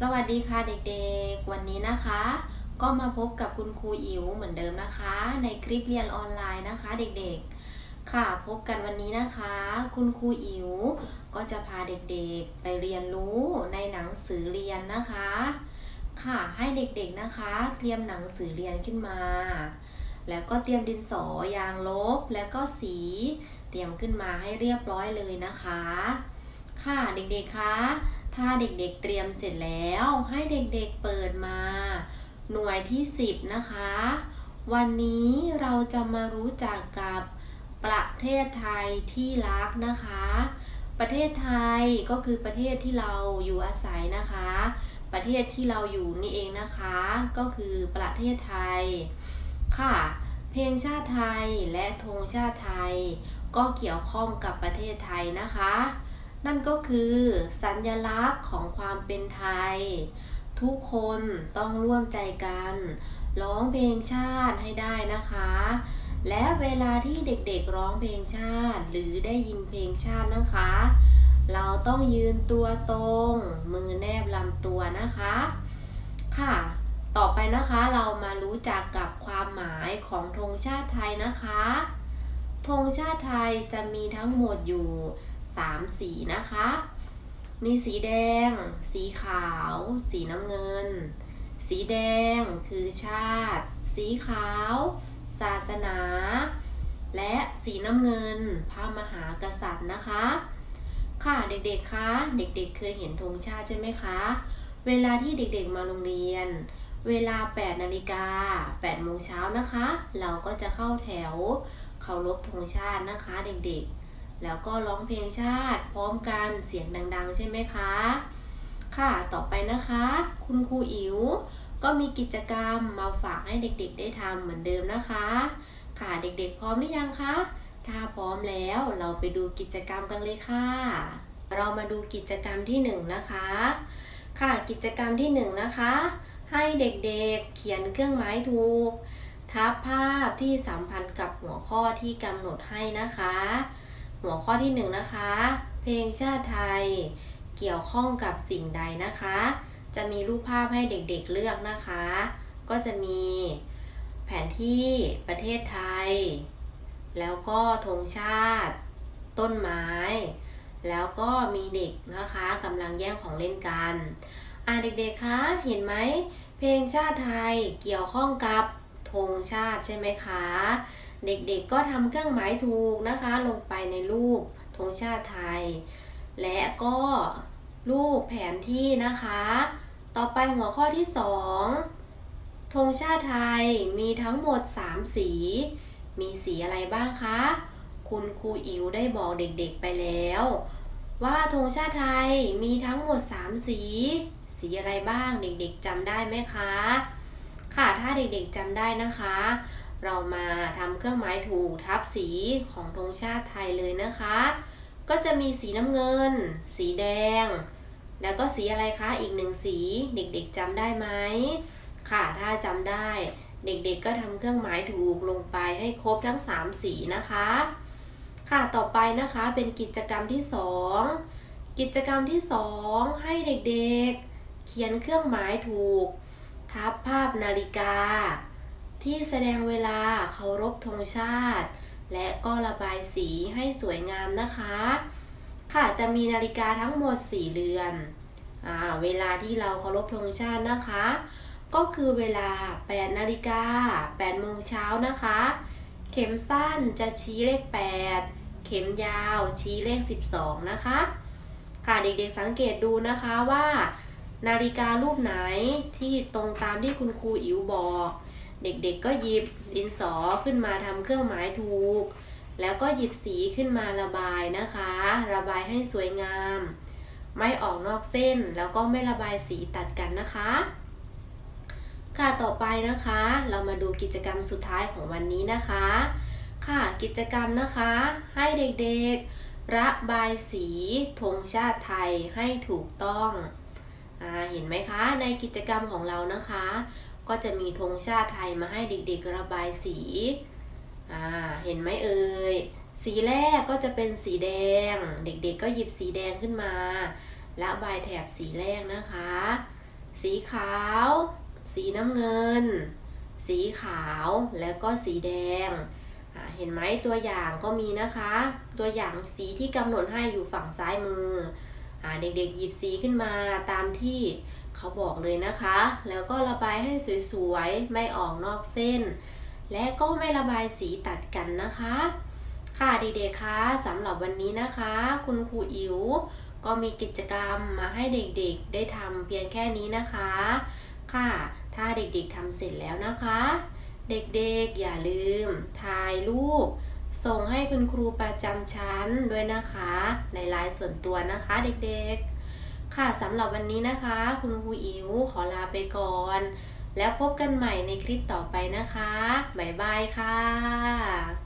สวัสดีค่ะเด็กๆ วันนี้นะคะ ก็มาพบกับคุณครูอิ๋วเหมือนเดิมนะคะ ในคลิปเรียนออนไลน์นะคะ เด็กๆ ค่ะพบกันวันนี้นะคะ คุณครูอิ๋วก็จะพาเด็กๆไปเรียนรู้ในหนังสือเรียนนะคะ ค่ะให้เด็กๆนะคะ เตรียมหนังสือเรียนขึ้นมา แล้วก็เตรียมดินสอยางลบแล้วก็สีเตรียมขึ้นมาให้เรียบร้อยเลยนะคะ ค่ะเด็กๆคะ ถ้าเด็กๆเตรียมเสร็จแล้วให้เด็กๆเปิดมา หน่วยที่ 10 นะคะ วันนี้เราจะมารู้จักกับประเทศไทยที่รักนะคะ ประเทศไทยก็คือประเทศที่เราอยู่อาศัยนะคะ ประเทศที่เราอยู่นี่เองนะคะ ก็คือประเทศไทยค่ะ เพลงชาติไทยและธงชาติไทย ก็เกี่ยวข้องกับประเทศไทยนะคะ นั่นก็คือสัญลักษณ์ของความเป็นไทย ทุกคนต้องร่วมใจกัน ร้องเพลงชาติให้ได้นะคะ และเวลาที่เด็กๆร้องเพลงชาติ หรือได้ยินเพลงชาตินะคะ เราต้องยืนตัวตรง มือแนบลำตัวนะคะ ค่ะต่อไปนะคะเรามารู้จักกับความหมายของธงชาติไทยนะคะธงชาติไทยจะมีทั้งหมดอยู่ 3สีนะคะ มีสีแดง สีขาว สีน้ำเงิน สีแดงคือชาติ สีขาว ศาสนา และสีน้ำเงิน พระมหากษัตริย์นะคะ ค่ะเด็กๆคะเด็กๆ เคยเห็นธงชาติใช่ไหมคะ เวลาที่เด็กๆมาโรงเรียนเวลา 8 นาฬิกา 8 โมงเช้านะคะ เราก็จะเข้าแถว เคารพธงชาตินะคะเด็กๆ แล้วก็ร้องเพลงชาติ พร้อมกันเสียงดัง ๆ ใช่ไหมคะ ค่ะต่อไปนะคะ คุณครูอิ๋วก็มีกิจกรรมมาฝากให้เด็กๆ ได้ทำเหมือนเดิมนะคะ ค่ะเด็กๆ พร้อมหรือยังคะ ถ้าพร้อมแล้วเราไปดูกิจกรรมกันเลยค่ะ เรามาดูกิจกรรมที่หนึ่งนะคะ ค่ะกิจกรรมที่หนึ่งนะคะ ให้เด็กๆเขียนเครื่องหมายถูก ทับภาพที่สัมพันธ์กับหัวข้อที่กำหนดให้นะคะ หัวข้อที่หนึ่งนะคะ เพลงชาติไทย เกี่ยวข้องกับสิ่งใดนะคะ จะมีรูปภาพให้เด็กๆเลือกนะคะ ก็จะมีแผนที่ประเทศไทย แล้วก็ธงชาติ ต้นไม้ แล้วก็มีเด็กนะคะกำลังแย่งของเล่นกันอ่าเด็กๆคะเห็นไหมเพลงชาติไทยเกี่ยวข้องกับธงชาติใช่ไหมคะ เด็กๆก็ทำเครื่องหมายถูกนะคะ ลงไปในรูปธงชาติไทย และก็รูปแผนที่นะคะ ต่อไปหัวข้อที่2ธงชาติไทยมีทั้งหมด 3 สี มีสีอะไรบ้างคะ คุณครูอิ๋วได้บอกเด็กๆไปแล้ว ว่าธงชาติไทยมีทั้งหมด 3 สี สีอะไรบ้างเด็กๆจำได้ไหมคะ ค่ะถ้าเด็กๆจำได้นะคะ เรามาทำเครื่องหมายถูกทับสีของธงชาติไทยเลยนะคะ ก็จะมีสีน้ำเงิน สีแดง แล้วก็สีอะไรคะอีกหนึ่งสีเด็กๆจำได้ไหมค่ะถ้าจำได้เด็กๆก็ทำเครื่องหมายถูกลงไปให้ครบทั้ง 3 สีนะคะ ค่ะต่อไปนะคะเป็นกิจกรรมที่ 2 กิจกรรมที่ 2 ให้เด็กๆ เขียนเครื่องหมายถูก ทับภาพนาฬิกา ที่แสดงเวลาเคารพธงชาติ และก็ระบายสีให้สวยงามนะคะ ค่ะจะมีนาฬิกาทั้งหมด 4 เรือนอเวลาที่เราเคารพธงชาตินะคะ ก็คือเวลา 8 นาฬิกา8โมงเช้านะคะ เข็มสั้นจะชี้เลข 8 เข็มยาวชี้เลข 12 นะคะค่ะเด็กๆสังเกตดูนะคะว่า นาฬิการูปไหนที่ตรงตามที่คุณครูอิ๋วบอก เด็กๆก็หยิบดินสอขึ้นมาทำเครื่องหมายถูก แล้วก็หยิบสีขึ้นมาระบายนะคะ ระบายให้สวยงาม ไม่ออกนอกเส้นแล้วก็ไม่ระบายสีตัดกันนะคะ ค่ะต่อไปนะคะ เรามาดูกิจกรรมสุดท้ายของวันนี้นะคะ ค่ะกิจกรรมนะคะ ให้เด็กๆ ระบายสีธงชาติไทยให้ถูกต้องอเห็นไหมคะ ในกิจกรรมของเรานะคะ ก็จะมีธงชาติไทยมาให้เด็กๆระบายสี อ่า เห็นไหมเอ่ย สีแรกก็จะเป็นสีแดง เด็กๆก็หยิบสีแดงขึ้นมาระบายแถบสีแรกนะคะ สีขาว สีน้ำเงิน สีขาวแล้วก็สีแดง เห็นไหมตัวอย่างก็มีนะคะ ตัวอย่างสีที่กำหนดให้อยู่ฝั่งซ้ายมืออเด็กๆหยิบสีขึ้นมาตามที่ เขาบอกเลยนะคะ แล้วก็ระบายให้สวยๆ ไม่ออกนอกเส้น และก็ไม่ระบายสีตัดกันนะคะ ค่ะเด็กๆคะสำหรับวันนี้นะคะ คุณครูอิ๋วก็มีกิจกรรมมาให้เด็กๆ ได้ทำเพียงแค่นี้นะคะ ค่ะ ถ้าเด็กๆทำเสร็จแล้วนะคะ เด็กๆอย่าลืมถ่ายรูปส่งให้คุณครูประจำชั้นด้วยนะคะ ในไลน์ส่วนตัวนะคะเด็กๆ ค่ะสำหรับวันนี้นะคะ คุณครูอิ๋วขอลาไปก่อน แล้วพบกันใหม่ในคลิปต่อไปนะคะ บ๊ายบายค่ะ